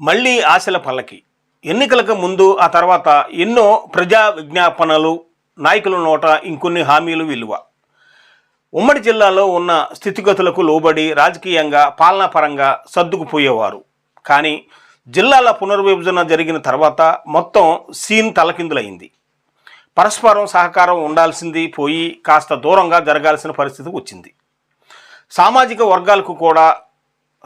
మళ్ళీ ఆశల పల్లకి. ఎన్నికలకు ముందు ఆ తర్వాత ఎన్నో ప్రజా విజ్ఞాపనలు నాయకుల నోట ఇంకొన్ని హామీలు విలువ. ఉమ్మడి జిల్లాలో ఉన్న స్థితిగతులకు లోబడి రాజకీయంగా పాలనాపరంగా సర్దుకుపోయేవారు. కానీ జిల్లాల పునర్విభజన జరిగిన తర్వాత మొత్తం సీన్ తలకిందులైంది. పరస్పరం సహకారం ఉండాల్సింది పోయి కాస్త దూరంగా జరగాల్సిన పరిస్థితి వచ్చింది. సామాజిక వర్గాలకు కూడా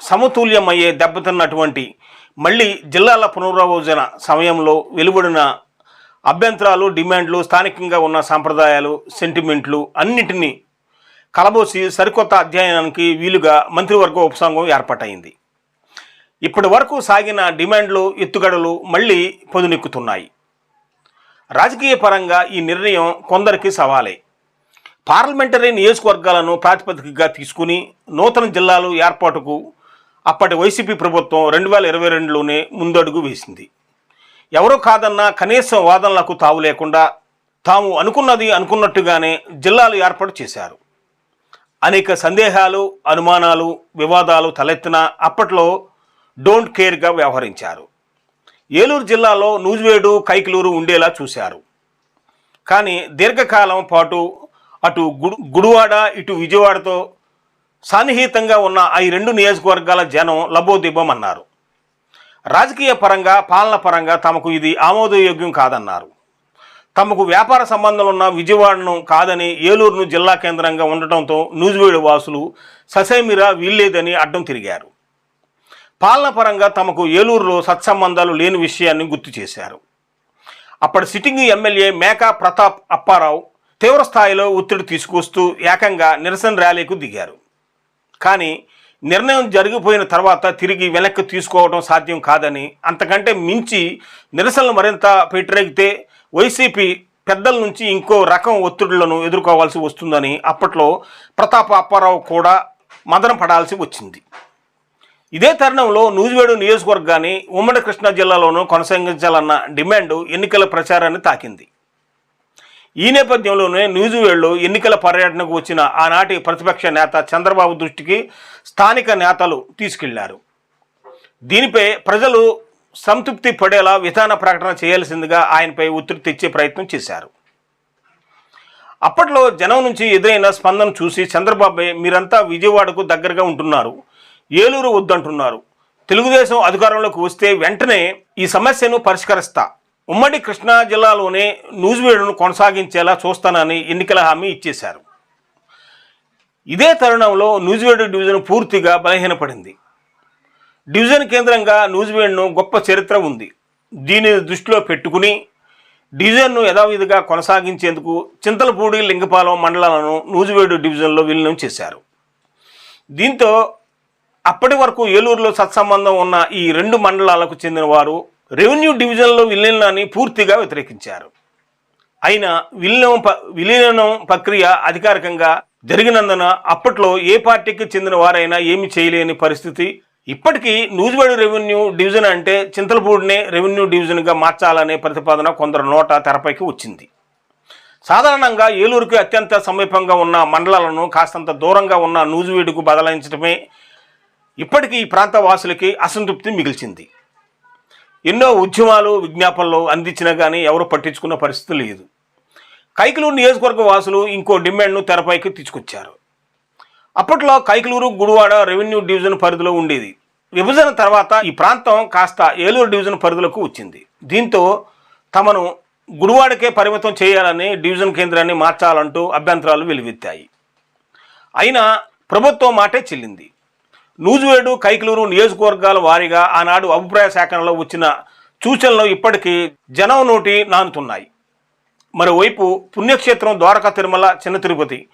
సమతుల్యమయ్యే దెబ్బతిన్నటువంటి మళ్ళీ జిల్లాల పునర్విభజన సమయంలో వెలువడిన అభ్యంతరాలు డిమాండ్లు స్థానికంగా ఉన్న సాంప్రదాయాలు సెంటిమెంట్లు అన్నిటినీ కలబోసి సరికొత్త అధ్యయనానికి వీలుగా మంత్రివర్గ ఉపసంఘం ఏర్పాటైంది. ఇప్పటి వరకు సాగిన డిమాండ్లు ఎత్తుగడలు మళ్ళీ పొదునెక్కుతున్నాయి. రాజకీయ పరంగా ఈ నిర్ణయం కొందరికి సవాలే. పార్లమెంటరీ నియోజకవర్గాలను ప్రాతిపదికగా తీసుకుని నూతన జిల్లాలు ఏర్పాటుకు అప్పటి వైసీపీ ప్రభుత్వం రెండు వేల ఇరవై రెండులోనే ముందడుగు వేసింది. ఎవరో కాదన్నా కనీసం వాదనలకు తావు లేకుండా తాము అనుకున్నది అనుకున్నట్టుగానే జిల్లాలు ఏర్పాటు చేశారు. అనేక సందేహాలు అనుమానాలు వివాదాలు తలెత్తిన అప్పట్లో డోంట్ కేర్గా వ్యవహరించారు. ఏలూరు జిల్లాలో నూజివేడు కైకలూరు ఉండేలా చూశారు. కానీ దీర్ఘకాలం పాటు అటు గుడు గుడివాడ ఇటు విజయవాడతో సన్నిహితంగా ఉన్న ఈ రెండు నియోజకవర్గాల జనం లబోదిబ్బం అన్నారు రాజకీయ పరంగా పాలన పరంగా తమకు ఇది ఆమోదయోగ్యం కాదన్నారు. తమకు వ్యాపార సంబంధాలు ఉన్న విజయవాడను కాదని ఏలూరును జిల్లా కేంద్రంగా ఉండటంతో నూజివేడు వాసులు ససేమిరా వీల్లేదని అడ్డం తిరిగారు. పాలన పరంగా తమకు ఏలూరులో సత్సంబంధాలు లేని విషయాన్ని గుర్తు చేశారు. అప్పటి సిట్టింగ్ ఎమ్మెల్యే మేకా ప్రతాప్ అప్పారావు తీవ్రస్థాయిలో ఒత్తిడి తీసుకొస్తూ ఏకంగా నిరసన ర్యాలీకు దిగారు. కానీ నిర్ణయం జరిగిపోయిన తర్వాత తిరిగి వెనక్కి తీసుకోవడం సాధ్యం కాదని అంతకంటే మించి నిరసనలు మరింత పెట్టిరెగితే వైసీపీ పెద్దల నుంచి ఇంకో రకం ఒత్తిడులను ఎదుర్కోవాల్సి వస్తుందని అప్పట్లో ప్రతాప అప్పారావు కూడా మదన పడాల్సి వచ్చింది. ఇదే తరుణంలో నూజివేడు నియోజకవర్గాన్ని ఉమ్మడి కృష్ణా జిల్లాలోనూ కొనసాగించాలన్న డిమాండ్ ఎన్నికల ప్రచారాన్ని తాకింది. ఈ నేపథ్యంలోనే న్యూజివేళ్ళు ఎన్నికల పర్యటనకు వచ్చిన ఆనాటి ప్రతిపక్ష నేత చంద్రబాబు దృష్టికి స్థానిక నేతలు తీసుకెళ్ళారు. దీనిపై ప్రజలు సంతృప్తి పడేలా విధాన ప్రకటన చేయాల్సిందిగా ఆయనపై ఒత్తిడి తెచ్చే ప్రయత్నం చేశారు. అప్పట్లో జనం నుంచి ఎదురైన స్పందన చూసి చంద్రబాబు మీరంతా విజయవాడకు దగ్గరగా ఉంటున్నారు ఏలూరు వద్దంటున్నారు. తెలుగుదేశం అధికారంలోకి వస్తే వెంటనే ఈ సమస్యను పరిష్కరిస్తా. ఉమ్మడి కృష్ణా జిల్లాలోనే నూజివేడును కొనసాగించేలా చూస్తానని ఎన్నికల హామీ ఇచ్చేశారు. ఇదే తరుణంలో నూజివేడు డివిజన్ పూర్తిగా బలహీనపడింది. డివిజన్ కేంద్రంగా నూజివేడును గొప్ప చరిత్ర ఉంది. దీనిని దృష్టిలో పెట్టుకుని డివిజన్ను యథావిధిగా కొనసాగించేందుకు చింతలపూడి లింగపాలెం మండలాలను నూజివేడు డివిజన్లో విలీనం చేశారు. దీంతో అప్పటి వరకు ఏలూరులో సత్సంబంధం ఉన్న ఈ రెండు మండలాలకు చెందిన వారు రెవెన్యూ డివిజన్లో విలీనాన్ని పూర్తిగా వ్యతిరేకించారు. అయినా విలీనం ప విలీనం ప్రక్రియ అధికారికంగా జరిగినందున అప్పట్లో ఏ పార్టీకి చెందిన వారైనా ఏమి చేయలేని పరిస్థితి. ఇప్పటికీ నూజివేడు రెవెన్యూ డివిజన్ అంటే చింతలపూడినే రెవెన్యూ డివిజన్గా మార్చాలనే ప్రతిపాదన కొందరు నోట తెరపైకి వచ్చింది. సాధారణంగా ఏలూరుకి అత్యంత సమీపంగా ఉన్న మండలాలను కాస్తంత దూరంగా ఉన్న నూజివీడుకు బదలాయించడమే ఇప్పటికీ ఈ ప్రాంత వాసులకి అసంతృప్తి మిగిల్చింది. ఎన్నో ఉద్యమాలు విజ్ఞాపనలు అందించినా కానీ ఎవరు పట్టించుకున్న పరిస్థితి లేదు. కైకలూరు నియోజకవర్గ వాసులు ఇంకో డిమాండ్ను తెరపైకి తీసుకొచ్చారు. అప్పట్లో కైకలూరు గుడివాడ రెవెన్యూ డివిజన్ పరిధిలో ఉండేది. విభజన తర్వాత ఈ ప్రాంతం కాస్త ఏలూరు డివిజన్ పరిధిలోకి వచ్చింది. దీంతో తమను గుడివాడకే పరిమితం చేయాలని డివిజన్ కేంద్రాన్ని మార్చాలంటూ అభ్యంతరాలు వెలువెత్తాయి. అయినా ప్రభుత్వం మాటే చెల్లింది. నూజివేడు కైకలూరు నియోజకవర్గాల వారీగా ఆనాడు అభిప్రాయ సేకరణలో వచ్చిన సూచనలు ఇప్పటికీ జనం నోటి నానుతున్నాయి. మరోవైపు పుణ్యక్షేత్రం ద్వారకా తిరుమల చిన్న తిరుపతి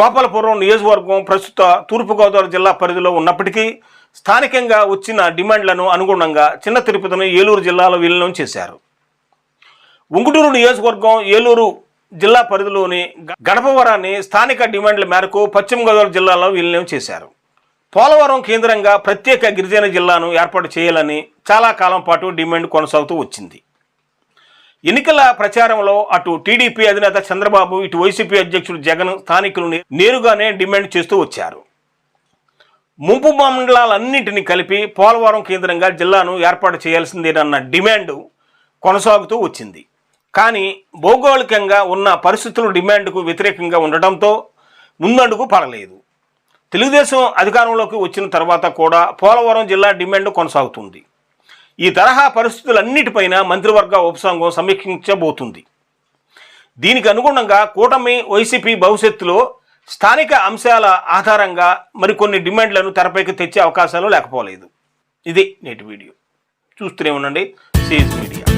గోపాలపురం నియోజకవర్గం ప్రస్తుత తూర్పుగోదావరి జిల్లా పరిధిలో ఉన్నప్పటికీ స్థానికంగా వచ్చిన డిమాండ్లను అనుగుణంగా చిన్న తిరుపతిని ఏలూరు జిల్లాలో విలీనం చేశారు. ఉంగుటూరు నియోజకవర్గం ఏలూరు జిల్లా పరిధిలోని గ- గణపవరాన్ని స్థానిక డిమాండ్ల మేరకు పశ్చిమ గోదావరి జిల్లాలో విలీనం చేశారు. పోలవరం కేంద్రంగా ప్రత్యేక గిరిజన జిల్లాను ఏర్పాటు చేయాలని చాలా కాలం పాటు డిమాండ్ కొనసాగుతూ వచ్చింది. ఎన్నికల ప్రచారంలో అటు టీడీపీ అధినేత చంద్రబాబు ఇటు వైసీపీ అధ్యక్షుడు జగన్ స్థానికులు నేరుగానే డిమాండ్ చేస్తూ వచ్చారు. ముంపు మండలాలన్నింటినీ కలిపి పోలవరం కేంద్రంగా జిల్లాను ఏర్పాటు చేయాల్సిందేనన్న డిమాండ్ కొనసాగుతూ వచ్చింది. కానీ భౌగోళికంగా ఉన్న పరిస్థితులు డిమాండ్కు వ్యతిరేకంగా ఉండటంతో ముందడుగు పడలేదు. తెలుగుదేశం అధికారంలోకి వచ్చిన తర్వాత కూడా పోలవరం జిల్లా డిమాండ్ కొనసాగుతుంది. ఈ తరహా పరిస్థితులన్నిటిపైన మంత్రివర్గ ఉపసంఘం సమీక్షించబోతుంది. దీనికి అనుగుణంగా కూటమి వైసీపీ భవిష్యత్తులో స్థానిక అంశాల ఆధారంగా మరికొన్ని డిమాండ్లను తెరపైకి తెచ్చే అవకాశాలు లేకపోలేదు. ఇది నేటి వీడియో. చూస్తూనే ఉండండి. Siege media.